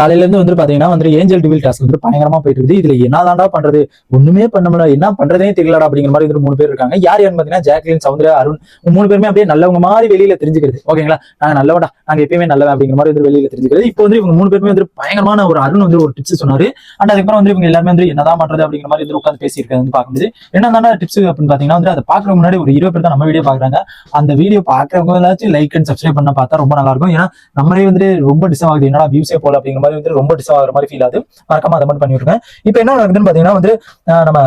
காலையில இருந்து வந்து பாத்தீங்கன்னா வந்து ஏஞ்சல் டிவில் டாஸ்க் வந்து பயங்கரமா போயிட்டு இருக்குது இதுல என்னதான்டா பண்றது? ஒண்ணுமே பண்ண முடியல. என்ன பண்றதே தெரியலடா அப்படிங்கிற மாதிரி வந்து மூணு பேர் இருக்காங்க. யார் யாருன்னு பாத்தீங்கன்னா ஜாக்லின் சௌந்தர்யா அருண் மூணு பேருமே அப்படியே நல்லவங்க மாதிரி வெளியில தெரிஞ்சுக்கிறது. ஓகேங்களா? நாங்க நல்லவடா நாங்க எப்பயுமே நல்லவன் அப்படிங்கிற மாதிரி வந்து வெளியில தெரிஞ்சுக்கிறது. இப்போ வந்து இவங்க மூணு பேருமே வந்து பயங்கரமான ஒரு அருண் வந்து ஒரு டிப்ஸ் சொன்னாரு. அண்ட் அதுக்கப்புறம் வந்து இவங்க எல்லாமே வந்து என்னதான் பண்றது அப்படிங்கிற மாதிரி வந்து உட்காந்து பேசியிருக்கிறது வந்து பார்க்கும்போது என்னதான டிப்ஸ் அப்படின்னு பாத்தீங்கன்னா வந்து அதை பாக்குற முன்னாடி ஒரு இருபது பேர் தான் நம்ம வீடியோ பாக்குறாங்க அந்த வீடியோ பாக்குறவங்க எல்லாத்தையும் லைக் அண்ட் சப்ஸ்கிரைப் பண்ண பார்த்தா ரொம்ப நல்லா இருக்கும். ஏன்னா நம்மளே வந்து ரொம்ப டிஸ்டர்ப் ஆகுது. என்னடா வியூஸே போல அப்படிங்கிற மாதிரி வந்து ரொம்ப டிஸ்டர்ப் ஆகிற மாதிரி ஃபீல் ஆகுது. மறக்காம அதை மட்டும் பண்ணிவிடுங்க. இப்போ என்ன நடக்குதுன்னு பாத்தீங்கன்னா வந்து நம்ம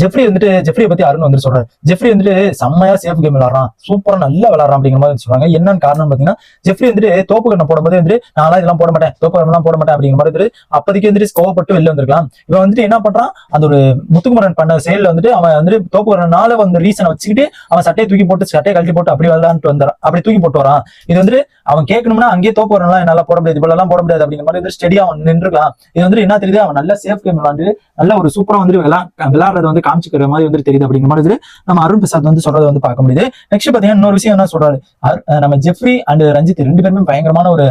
ஜெஃப்ரி வந்துட்டு ஜெஃப்ரியை பத்தி அருண் வந்து சொல்றாரு. ஜெஃப்ரி வந்துட்டு செம்மையா சேஃப் கேம் விளாடுறான் சூப்பரா நல்லா விளாடுறான் அப்படிங்கிற மாதிரி சொல்றாங்க. என்னன்னு காரணம் பாத்தீங்கன்னா ஜெஃப்ரி வந்துட்டு தோப்பு கண்ணை போடும்போது வந்து நான் இதெல்லாம் போட மாட்டேன். தோப்பு கண்ணெல்லாம் போட மாட்டேன். அப்படிங்கிற மாதிரி வந்துட்டு அப்போதைக்கு வந்துட்டு கோவப்பட்டு வெளில வந்திருக்கலாம். இவன் வந்துட்டு என்ன பண்றான்? அந்த ஒரு முத்துக்குமரன் பண்ண செயல்ல வந்துட்டு அவன் வந்துட்டு தோப்பு கண்ணனால வந்து ரீசனை வச்சுக்கிட்டு அவன் சட்டையை தூக்கி போட்டு சட்டையை கழட்டி போட்டு அப்படி விளாண்டு வந்துறான் அப்படி தூக்கி போட்டு வரான். இது வந்துட்டு அவன் கேட்கணும்னா அங்கேயே தோப்பு வரலாம் என்னால போட முடியாது இவ்வளவு போட முடியாது அப்படிங்கிற மாதிரி வந்து ஸ்டெடியா அவன் நின்றுக்கலாம் இது வந்துட்டு என்ன தெரியுது? அவன் நல்ல சேஃப் கேம் விளாண்டு நல்ல ஒரு சூப்பரா வந்துட்டு விளா அதை வந்து காமிச்சுக்கிற மாதிரி வந்து தெரியுது அப்படிங்கிற மாதிரி நம்ம அருண் பிரசாத் வந்து சொல்றதை வந்து பார்க்க முடியுது. நெக்ஸ்ட் பாத்தீங்கன்னா இன்னொரு விஷயம் என்ன சொல்றாரு? நம்ம ஜெஃப்ரி அண்ட் ரஞ்சித் ரெண்டு பேருமே பயங்கரமான ஒரு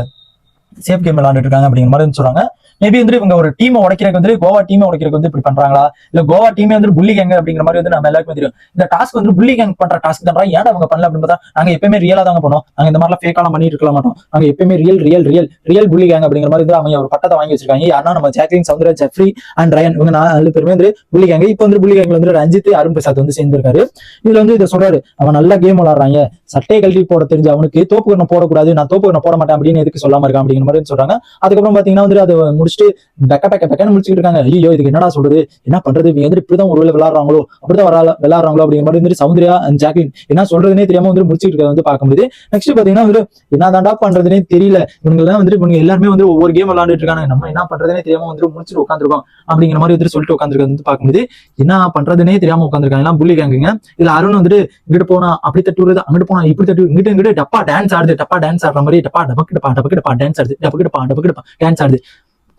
சேஃப் கேம் விளாண்டுட்டு இருக்காங்க அப்படிங்கிற மாதிரி சொல்றாங்க. மேபி வந்து இவங்க ஒரு டீமை உடைக்கிறதுக்கு வந்து கோவா டீமை உடைக்கிறதுக்கு வந்து இப்படி பண்றாங்களா? இல்ல கோவா டீமே வந்து புள்ளி கேங் அப்படிங்கிற மாதிரி வந்து நம்ம எல்லாருக்கும் தெரியும். இந்த டாஸ்க் வந்து புள்ளி கேங் பண்ற டாஸ்க் தான் ஏன் அவங்க பண்ணல அப்படின்னு பார்த்தா நாங்க எப்பயுமே ரியலா தாங்க பண்ணோம் நாங்க இந்த மாதிரிலாம் ஃபேக்காலாம் பண்ணிட்டு இருக்க மாட்டோம். நாங்க எப்பயுமே ரியல் ரியல் ரியல் ரியல் புள்ளி கேங் அப்படிங்கிற மாதிரி அவங்க ஒரு பட்டத்தை வாங்கி வச்சிருக்காங்க. யாரா நம்ம Jacqueline Soundarya Jeffrey and Ryan இவங்க நாலு பேருமே வந்து புள்ளி கேங் இப்போ வந்து புள்ளி கேங்ல வந்து ரஞ்சித் அருண் பிரசாத் வந்து சேர்ந்திருக்காரு. இதுல வந்து இதை சொல்றாரு அவன் நல்லா கேம் விளாடுறாங்க சட்டையை கழட்டி போட தெரிஞ்ச அவனுக்கு தோப்பு கண்ணை போடக்கூடாது. நான் தோப்பு கண்ணை போட மாட்டேன் அப்படின்னு எதுக்கு சொல்லாம இருக்கான்? அப்படிங்கிற மாதிரி சொல்றாங்க. அதுக்கப்புறம் பாத்தீங்கன்னா வந்து அதை முடிச்சுட்டு பெக்க பெக்க பெக்கன்னு முடிச்சுட்டு இருக்காங்க. ஐயோ இதுக்கு என்னடா சொல்றது? என்ன பண்றது? இவங்க வந்து இப்படிதான் ஒரு வேலை விளாடுறாங்களோ அப்படிதான் வரா விளாடுறாங்களோ அப்படிங்கிற மாதிரி வந்து சௌந்தர்யா அண்ட் ஜாக்லின் என்ன சொல்றதுனே தெரியாம வந்து முடிச்சுட்டு இருக்கிறத வந்து பார்க்க முடியுது. நெக்ஸ்ட் பாத்தீங்கன்னா வந்து என்னதான்டா பண்றதுனே தெரியல. இவங்க எல்லாம் வந்துட்டு இவங்க எல்லாருமே வந்து ஒவ்வொரு கேம் விளாண்டுட்டு இருக்காங்க. நம்ம என்ன பண்றதுனே தெரியாம வந்து முடிச்சுட்டு உட்காந்துருக்கோம் அப்படிங்கிற மாதிரி வந்துட்டு சொல்லிட்டு உட்காந்துருக்கிறது வந்து பார்க்க முடியுது. என்ன பண்றதுனே தெரியாம உட்காந்துருக்காங்க எல்லாம் புள்ளி கேங்குங்க இதுல அருண் வந்துட்டு இங்கிட்டு போனா அப்படி தட்டு விடுறது அங்கிட்டு போனா இப்படி தட்டு இங்கிட்டு இங்கிட்டு டப்பா டான்ஸ் ஆடுது டப்பா டான்ஸ் ஆடுற மாதிரி டப்பா டபக்கு டப்பா டபக்கு டப்பா டான்ஸ் ஆடுது டபக்கு டப்பா டபக்கு டப்பா டான்ஸ் ஆடுது.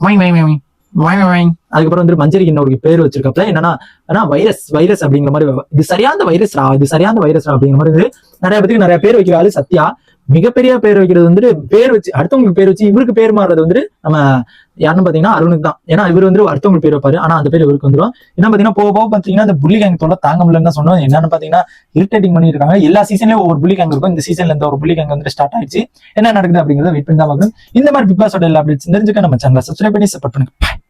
வாய் வாய் வாய் வாய் வாய் அதுக்கப்புறம் வந்து மஞ்சரிக்கு இன்னொரு பேர் வச்சிருக்கப்பல என்னன்னா ஆனா வைரஸ் வைரஸ் அப்படிங்கிற மாதிரி இது சரியான வைரஸ்ரா இது சரியான வைரஸ்ரா அப்படிங்கிற மாதிரி வந்து நிறைய பேருக்கு நிறைய பேர் வைக்கிறாரு சத்யா. மிகப்பெரிய பேர் வைக்கிறது வந்துட்டு பேர் வச்சு அடுத்தவங்களுக்கு பேர் வச்சு இவருக்கு பேர் மாறுறது வந்துட்டு நம்ம யாருன்னு பாத்தீங்கன்னா அருணுக்கு தான். ஏன்னா இவர் வந்து அடுத்தவங்களுக்கு பேர் வைப்பாரு. ஆனா அந்த பேர் இவருக்கு வந்துடும் என்ன பாத்தீங்கன்னா போக போக பாத்தீங்கன்னா இந்த புள்ளி கேங் தொல்லை தாங்க முடியலன்னு தான் சொன்னோம். என்னன்னு பாத்தீங்கன்னா இரிட்டேட்டிங் பண்ணிருக்காங்க எல்லா சீசன்லயும் ஒவ்வொரு புள்ளி கேங் இருக்கும். இந்த சீசன்ல இந்த ஒரு புள்ளி கேங் வந்து ஸ்டார்ட் ஆயிடுச்சு. என்ன நடக்குது அப்படிங்கறத வெயிட் பண்ணி தான் பார்க்கணும். இந்த மாதிரி பிக் பாஸோட எல்லா அப்டேட்ஸ் தெரிஞ்சுக்க நம்ம சேனலை சப்ஸ்கிரைப் பண்ணி சப்போர்ட் பண்ணுங்க.